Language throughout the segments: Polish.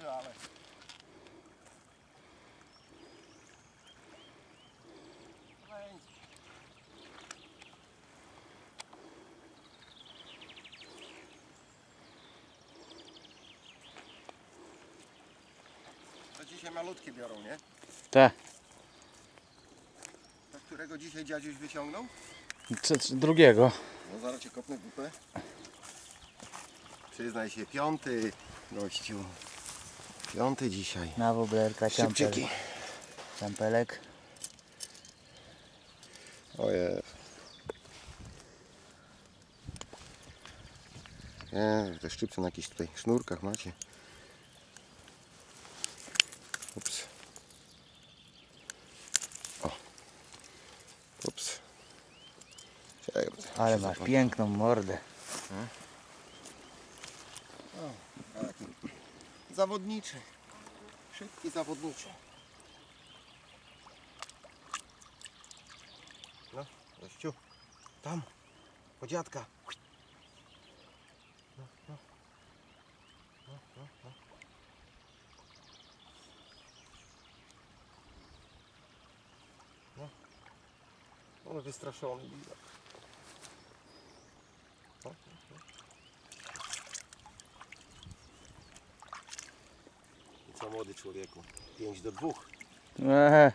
dobrze, ale... Będzie. To dzisiaj malutkie biorą, nie? Tak. To którego dzisiaj dziadziuś wyciągnął? Czy, czy drugiego. No zaraz cię kopnę w dupę. Przyznaj się, piąty gościu. Piąty dzisiaj. Na woblerka, ciampel, Szybcieki. ciampelek. Ojej. Nie, te szczypce na jakichś tutaj sznurkach macie. Ups. O. Ups. Czekaj, Ale masz piękną mordę. Taki Zawodniczy. Szybki zawodniczy. No, gościu. Tam. Po dziadka. No, no. No, no, no. No. Ale wystraszony widok. No, no, no. Co młody człowieku? 5 do 2. Ehe,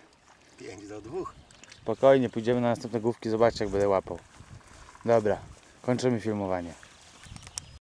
5 do 2. spokojnie, pójdziemy na następne główki, zobaczcie jak będę łapał. Dobra, kończymy filmowanie.